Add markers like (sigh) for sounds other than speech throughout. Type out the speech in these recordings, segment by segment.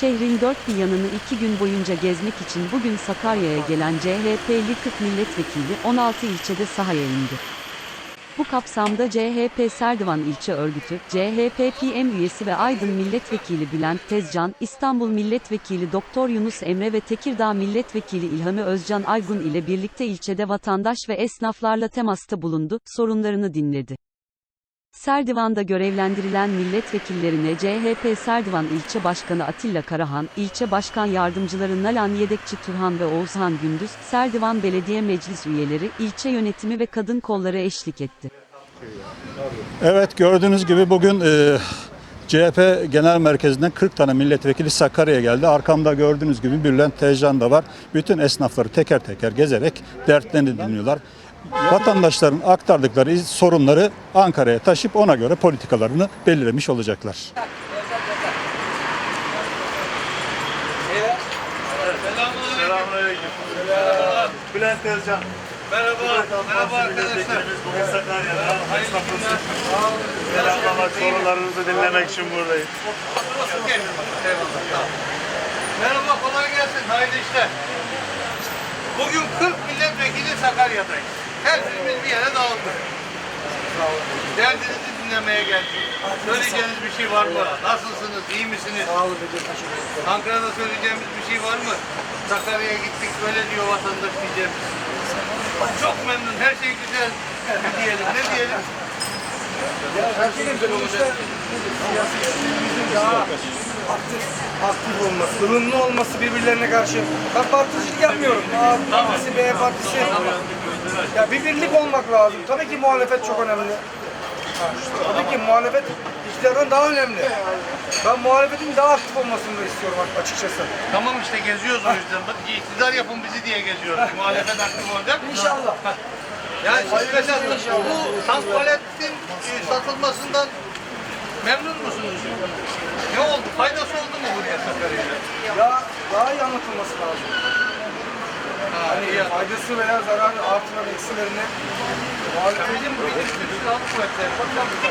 Şehrin dört bir yanını iki gün boyunca gezmek için bugün Sakarya'ya gelen CHP'li 40 milletvekili 16 ilçede sahaya indi. Bu kapsamda CHP Serdivan İlçe Örgütü, CHP PM üyesi ve Aydın Milletvekili Bülent Tezcan, İstanbul Milletvekili Doktor Yunus Emre ve Tekirdağ Milletvekili İlhami Özcan Aygun ile birlikte ilçede vatandaş ve esnaflarla temasta bulundu, sorunlarını dinledi. Serdivan'da görevlendirilen milletvekillerine CHP Serdivan İlçe Başkanı Atilla Karahan, ilçe başkan yardımcıları Nalan Yedekçi Turhan ve Oğuzhan Gündüz, Serdivan Belediye Meclis üyeleri, ilçe yönetimi ve kadın kolları eşlik etti. Evet gördüğünüz gibi bugün e, CHP Genel Merkezi'nden 40 tane milletvekili Sakarya'ya geldi. Arkamda gördüğünüz gibi Bülent Tezcan da var. Bütün esnafları teker teker gezerek dertlerini dinliyorlar. Vatandaşların aktardıkları sorunları Ankara'ya taşıp ona göre politikalarını belirlemiş olacaklar. Selamünaleyküm. Bülent Özcan. Merhaba, merhaba arkadaşlar. Bugün Sakarya'da Hayırlı günler. Selamlar, sorularınızı dinlemek için buradayım. Merhaba, kolay gelsin. Hayırlı işler. Bugün 40 milletvekili Sakarya'dayız. Her birimiz bir yere dağıldık. Derdinizi dinlemeye geldik. Söyleyeceğiniz bir şey var mı? Nasılsınız? İyi misiniz? Sağ olun. Ankara'da söyleyeceğimiz bir şey var mı? Sakarya'ya gittik böyle diyor vatandaş diyeceğimiz. Çok memnun. Her şey güzel. Ne diyelim? Ne diyelim? daha aktif, aktif olması, ılımlı olması birbirlerine karşı. Ben particilik yapmıyorum. A partisi, B partisi. Ya bir birlik olmak lazım. Tabii ki muhalefet çok önemli. Tabii ki muhalefet iktidardan daha önemli. Ben muhalefetin daha aktif olmasını da istiyorum açıkçası. Tamam işte geziyoruz o yüzden. Bak iktidar yapın bizi diye geziyoruz. Muhalefet aktif olacak. İnşallah. Yani siz mesela bu tank paletin e, satılmasından memnun musunuz? Ne oldu? Faydası oldu mu buraya Sakarya'ya? Ya daha iyi anlatılması lazım. Ha, iyi. Faydası veya zararı, artı ve eksilerini Bizim bu bizim Türk Silahlı Kuvvetleri Bakanlığı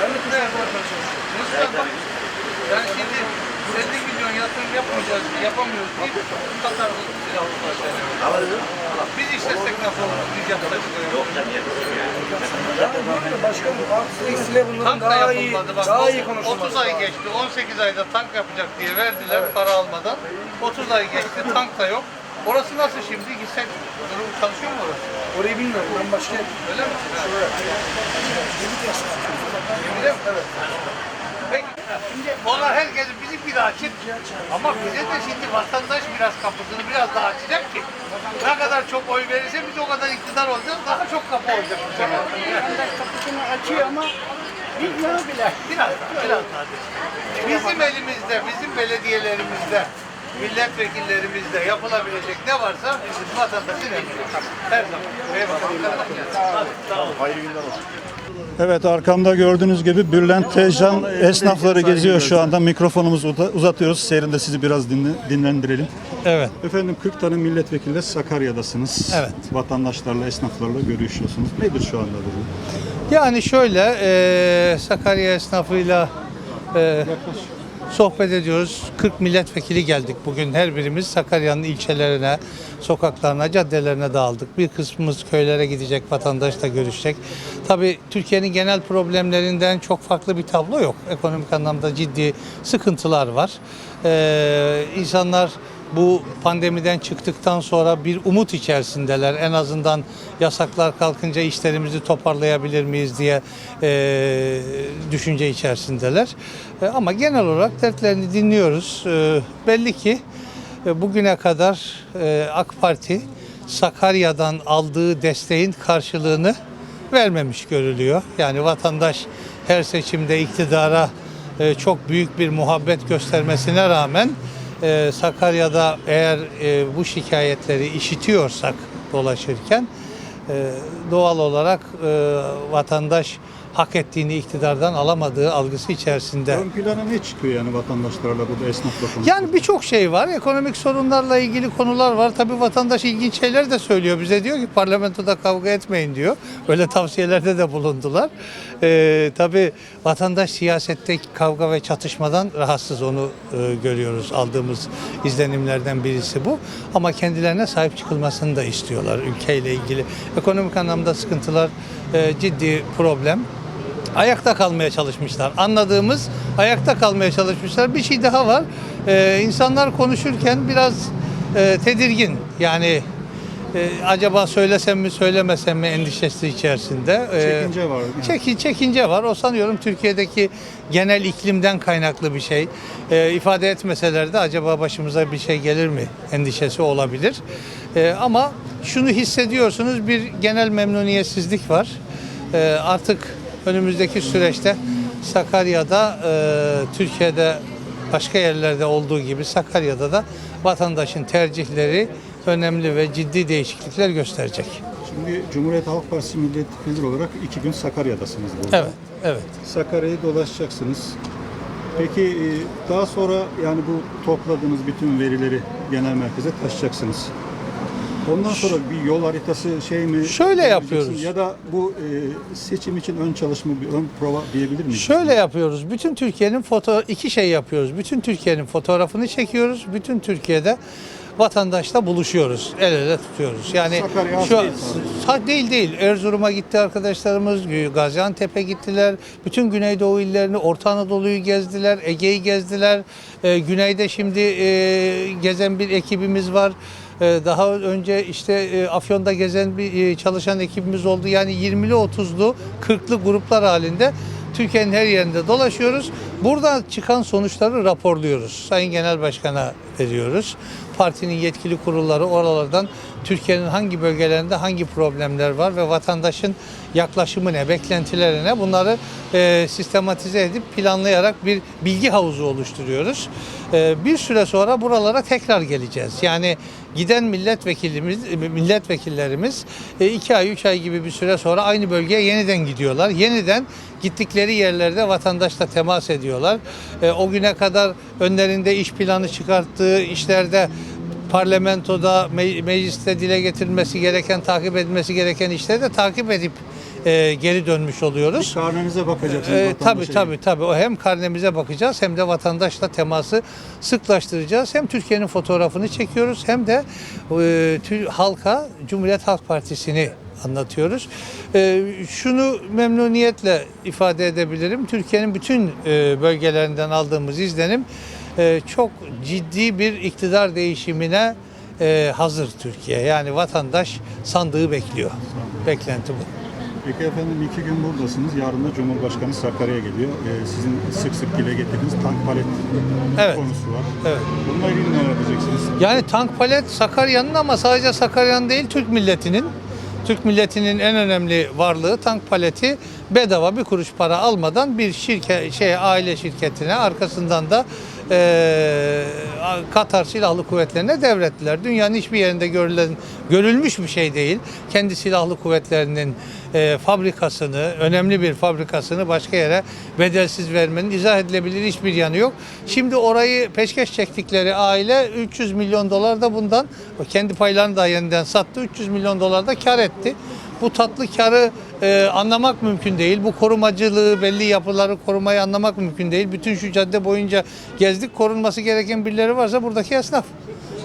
ben de ne yapmaya çalışıyorum? Nasıl yapalım? Yani şimdi 50 milyon yatırım yapmayacağız, yapamıyoruz deyip kuvvetleri. Biz işletsek nasıl olur? Biz yapsak. Yani böyle başka artı eksiyle bunların Tank da daha iyi, yapılmadı. Bak, daha iyi 30 konuşulması ay lazım. geçti. 18 ayda tank yapacak diye verdiler para almadan. 30 ay geçti. Tank da yok. Orası nasıl şimdi? Gitsek durum çalışıyor mu orası? Orayı bilmiyorum. Ben başka Öyle mi? Öyle mi? Evet. Peki. Şimdi ona herkes bizim bir açık. Ama bize de şimdi vatandaş biraz kapısını biraz daha açacak ki ne kadar çok oy verirse biz o kadar iktidar olacağız. Daha çok kapı olacak bu sefer. Vatandaş kapısını açıyor ama bilmiyor bile. Biraz daha, biraz daha. Bizim elimizde, bizim belediyelerimizde, milletvekillerimizde yapılabilecek ne varsa vatandaşın elinde. Her zaman. Eyvallah. Sağ olun. Evet arkamda gördüğünüz gibi Bülent Tezcan esnafları geziyor şu anda. Mikrofonumuzu uza- uzatıyoruz. Seyrinde sizi biraz dinle- dinlendirelim. Evet. Efendim 40 tane milletvekili Sakarya'dasınız. Evet. Vatandaşlarla, esnaflarla görüşüyorsunuz. Nedir şu anda durum? Yani şöyle e, Sakarya esnafıyla e, sohbet ediyoruz. 40 milletvekili geldik bugün. Her birimiz Sakarya'nın ilçelerine, sokaklarına, caddelerine dağıldık. Bir kısmımız köylere gidecek, vatandaşla görüşecek. Tabii Türkiye'nin genel problemlerinden çok farklı bir tablo yok. Ekonomik anlamda ciddi sıkıntılar var. E, insanlar bu pandemiden çıktıktan sonra bir umut içerisindeler. En azından yasaklar kalkınca işlerimizi toparlayabilir miyiz diye e, düşünce içerisindeler. E, ama genel olarak dertlerini dinliyoruz. E, belli ki e, bugüne kadar e, AK Parti Sakarya'dan aldığı desteğin karşılığını vermemiş görülüyor. Yani vatandaş her seçimde iktidara e, çok büyük bir muhabbet göstermesine rağmen e, Sakarya'da eğer e, bu şikayetleri işitiyorsak dolaşırken e, doğal olarak e, vatandaş hak ettiğini iktidardan alamadığı algısı içerisinde. Ön plana ne çıkıyor yani vatandaşlarla burada esnafla konuşuyor? Yani birçok şey var. Ekonomik sorunlarla ilgili konular var. Tabii vatandaş ilginç şeyler de söylüyor. Bize diyor ki parlamentoda kavga etmeyin diyor. Öyle (laughs) tavsiyelerde de bulundular. Ee, tabii vatandaş siyasette kavga ve çatışmadan rahatsız onu e, görüyoruz. Aldığımız izlenimlerden birisi bu. Ama kendilerine sahip çıkılmasını da istiyorlar ülkeyle ilgili. Ekonomik anlamda sıkıntılar e, ciddi problem ayakta kalmaya çalışmışlar. Anladığımız ayakta kalmaya çalışmışlar. Bir şey daha var. Ee, insanlar konuşurken biraz e, tedirgin. Yani e, acaba söylesem mi söylemesem mi endişesi içerisinde. Ee, Çekince var. Çeki, çekince var. O sanıyorum Türkiye'deki genel iklimden kaynaklı bir şey. Ee, ifade etmeseler de acaba başımıza bir şey gelir mi endişesi olabilir. Ee, ama şunu hissediyorsunuz bir genel memnuniyetsizlik var. Ee, artık önümüzdeki süreçte Sakarya'da e, Türkiye'de başka yerlerde olduğu gibi Sakarya'da da vatandaşın tercihleri önemli ve ciddi değişiklikler gösterecek. Şimdi Cumhuriyet Halk Partisi milletvekili olarak iki gün Sakarya'dasınız burada. Evet, evet. Sakarya'yı dolaşacaksınız. Peki e, daha sonra yani bu topladığınız bütün verileri genel merkeze taşıyacaksınız. Ondan sonra bir yol haritası şey mi? Şöyle yapıyoruz. Ya da bu e, seçim için ön çalışma, bir ön prova diyebilir miyiz? Şöyle yapıyoruz. Bütün Türkiye'nin foto iki şey yapıyoruz. Bütün Türkiye'nin fotoğrafını çekiyoruz. Bütün Türkiye'de vatandaşla buluşuyoruz. El ele tutuyoruz. Yani Sakarya şu değil değil değil. Erzurum'a gitti arkadaşlarımız, Gaziantep'e gittiler. Bütün Güneydoğu illerini, Orta Anadolu'yu gezdiler, Ege'yi gezdiler. Ee, güneyde şimdi e, gezen bir ekibimiz var. Ee, Daha önce işte e, Afyon'da gezen bir e, çalışan ekibimiz oldu. Yani 20'li 30'lu 40'lı gruplar halinde Türkiye'nin her yerinde dolaşıyoruz. Buradan çıkan sonuçları raporluyoruz. Sayın Genel Başkan'a veriyoruz. Partinin yetkili kurulları oralardan Türkiye'nin hangi bölgelerinde hangi problemler var ve vatandaşın yaklaşımı ne, beklentileri ne bunları e, sistematize edip planlayarak bir bilgi havuzu oluşturuyoruz. E, bir süre sonra buralara tekrar geleceğiz. Yani giden milletvekilimiz, milletvekillerimiz e, iki ay, üç ay gibi bir süre sonra aynı bölgeye yeniden gidiyorlar. Yeniden gittikleri yerlerde vatandaşla temas ediyorlar. E, o güne kadar önlerinde iş planı çıkarttığı işlerde parlamentoda, me- mecliste dile getirilmesi gereken, takip edilmesi gereken işleri de takip edip e, geri dönmüş oluyoruz. Karnenize bakacaksınız. Ee, tabii tabii tabii. O hem karnemize bakacağız hem de vatandaşla teması sıklaştıracağız. Hem Türkiye'nin fotoğrafını çekiyoruz hem de e, halka Cumhuriyet Halk Partisi'ni anlatıyoruz. E, şunu memnuniyetle ifade edebilirim. Türkiye'nin bütün e, bölgelerinden aldığımız izlenim e, çok ciddi bir iktidar değişimine e, hazır Türkiye. Yani vatandaş sandığı bekliyor. Beklenti bu. Peki efendim iki gün buradasınız. Yarın da Cumhurbaşkanı Sakarya'ya geliyor. Ee, sizin sık sık dile getirdiğiniz tank palet Evet. konusu var. Evet. Bununla ilgili neler diyeceksiniz? Yani tank palet Sakarya'nın ama sadece Sakarya'nın değil Türk milletinin. Türk milletinin en önemli varlığı tank paleti. Bedava bir kuruş para almadan bir şirket şey aile şirketine arkasından da eee Katar Silahlı Kuvvetleri'ne devrettiler. Dünyanın hiçbir yerinde görülen görülmüş bir şey değil. Kendi silahlı kuvvetlerinin eee, fabrikasını, önemli bir fabrikasını başka yere bedelsiz vermenin izah edilebilir hiçbir yanı yok. Şimdi orayı peşkeş çektikleri aile 300 milyon dolar da bundan kendi paylarını da yeniden sattı. 300 milyon dolar da kar etti. Bu tatlı karı e, anlamak mümkün değil. Bu korumacılığı, belli yapıları korumayı anlamak mümkün değil. Bütün şu cadde boyunca gezdik. Korunması gereken birileri varsa buradaki esnaf.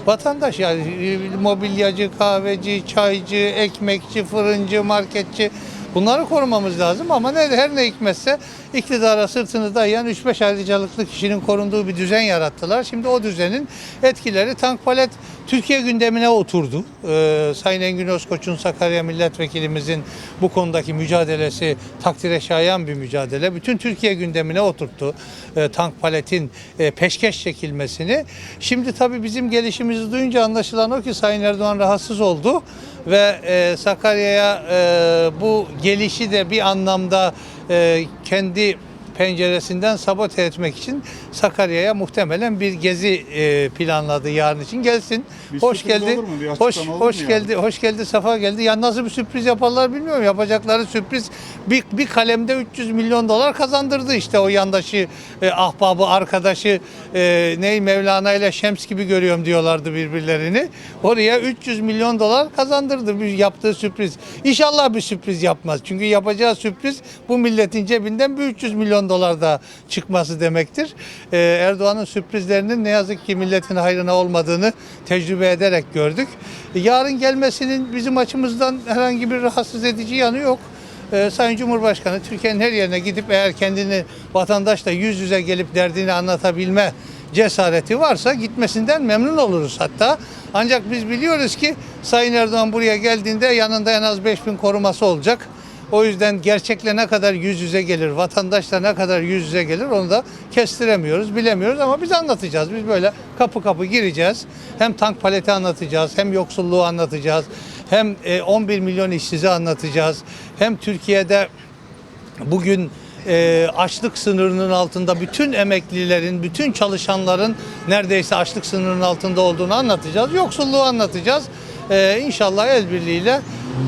Vatandaş yani e, mobilyacı, kahveci, çaycı, ekmekçi, fırıncı, marketçi bunları korumamız lazım ama ne, her ne hikmetse iktidara sırtını dayayan 3-5 ayrıcalıklı kişinin korunduğu bir düzen yarattılar. Şimdi o düzenin etkileri tank palet Türkiye gündemine oturdu. Ee, Sayın Engin Özkoç'un Sakarya milletvekilimizin bu konudaki mücadelesi takdire şayan bir mücadele. Bütün Türkiye gündemine oturttu e, tank paletin e, peşkeş çekilmesini. Şimdi tabii bizim gelişimizi duyunca anlaşılan o ki Sayın Erdoğan rahatsız oldu ve e, Sakarya'ya e, bu gelişi de bir anlamda e, kendi penceresinden sabote etmek için Sakarya'ya muhtemelen bir gezi e, planladı yarın için. Gelsin. Bir hoş geldi. Hoş hoş mu geldi. Hoş geldi. Safa geldi. Ya nasıl bir sürpriz yaparlar bilmiyorum. Yapacakları sürpriz bir, bir kalemde 300 milyon dolar kazandırdı işte o yandaşı, e, ahbabı, arkadaşı e, ney Mevlana ile Şems gibi görüyorum diyorlardı birbirlerini. Oraya 300 milyon dolar kazandırdı bir yaptığı sürpriz. İnşallah bir sürpriz yapmaz. Çünkü yapacağı sürpriz bu milletin cebinden bir 300 milyon dolar da çıkması demektir. E, Erdoğan'ın sürprizlerinin ne yazık ki milletin hayrına olmadığını tecrübe ederek gördük. Yarın gelmesinin bizim açımızdan herhangi bir rahatsız edici yanı yok. Ee, Sayın Cumhurbaşkanı Türkiye'nin her yerine gidip eğer kendini vatandaşla yüz yüze gelip derdini anlatabilme cesareti varsa gitmesinden memnun oluruz hatta. Ancak biz biliyoruz ki Sayın Erdoğan buraya geldiğinde yanında en az 5000 koruması olacak. O yüzden gerçekle ne kadar yüz yüze gelir, vatandaşla ne kadar yüz yüze gelir onu da kestiremiyoruz, bilemiyoruz ama biz anlatacağız. Biz böyle kapı kapı gireceğiz. Hem tank paleti anlatacağız, hem yoksulluğu anlatacağız, hem e, 11 milyon işsizi anlatacağız. Hem Türkiye'de bugün e, açlık sınırının altında bütün emeklilerin, bütün çalışanların neredeyse açlık sınırının altında olduğunu anlatacağız. Yoksulluğu anlatacağız. E, inşallah el birliğiyle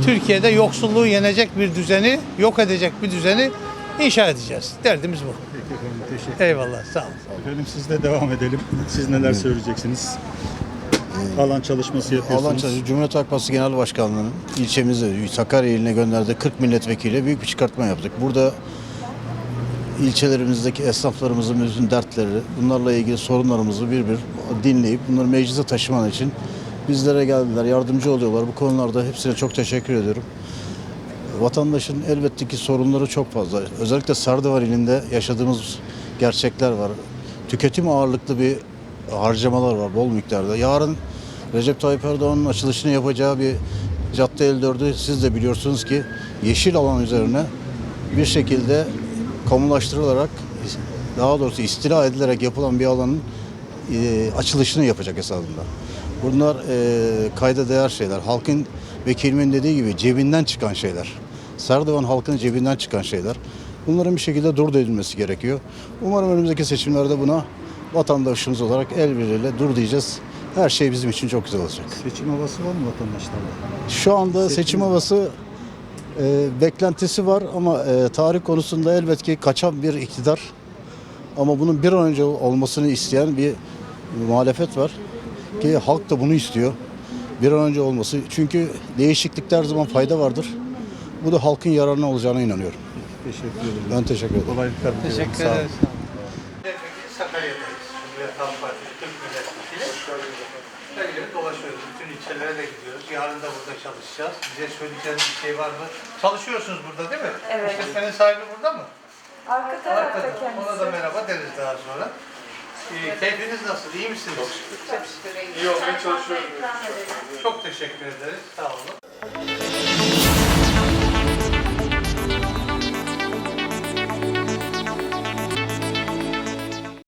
Türkiye'de yoksulluğu yenecek bir düzeni, yok edecek bir düzeni inşa edeceğiz. Derdimiz bu. Peki efendim teşekkür Eyvallah, sağ olun. Efendim siz de devam edelim. Siz neler söyleyeceksiniz? Alan çalışması yapıyorsunuz. Alan Çalışması Cumhuriyet Halk Partisi Genel Başkanlığı'nın ilçemizde Sakarya iline gönderdiği 40 milletvekiliyle büyük bir çıkartma yaptık. Burada ilçelerimizdeki esnaflarımızın bütün dertleri, bunlarla ilgili sorunlarımızı bir bir dinleyip bunları meclise taşıman için bizlere geldiler, yardımcı oluyorlar. Bu konularda hepsine çok teşekkür ediyorum. Vatandaşın elbette ki sorunları çok fazla. Özellikle Sardıvar ilinde yaşadığımız gerçekler var. Tüketim ağırlıklı bir harcamalar var bol miktarda. Yarın Recep Tayyip Erdoğan'ın açılışını yapacağı bir cadde 54'ü siz de biliyorsunuz ki yeşil alan üzerine bir şekilde kamulaştırılarak daha doğrusu istila edilerek yapılan bir alanın e, açılışını yapacak esasında. Bunlar e, kayda değer şeyler. Halkın vekilimin dediği gibi cebinden çıkan şeyler. Serdivan halkın cebinden çıkan şeyler. Bunların bir şekilde dur edilmesi gerekiyor. Umarım önümüzdeki seçimlerde buna vatandaşımız olarak el birliğiyle dur diyeceğiz. Her şey bizim için çok güzel olacak. Seçim havası var mı vatandaşlarda? Şu anda seçim havası e, beklentisi var ama e, tarih konusunda elbet ki kaçan bir iktidar ama bunun bir an önce olmasını isteyen bir muhalefet var ki halk da bunu istiyor. Bir an önce olması. Çünkü değişiklikte her zaman fayda vardır. Bu da halkın yararına olacağına inanıyorum. Teşekkür ederim. Ben teşekkür ederim. Kolaylıklar diliyorum. Teşekkür Sağ olun. ederiz. Sakarya'dayız. Cumhuriyet Halk Partisi Türk Milletvekili. Her yere dolaşıyoruz. Bütün ilçelere de gidiyoruz. Yarın da burada çalışacağız. Bize söyleyeceğiniz bir şey var mı? Çalışıyorsunuz burada değil mi? Evet. İşletmenin sahibi burada mı? Arka tarafta Arkada. kendisi. Ona da merhaba deriz daha sonra. Ee, keyfiniz nasıl? İyi misiniz? Çok şükür. İyi olmaya çalışıyorum. Çok teşekkür ederiz. Sağ olun.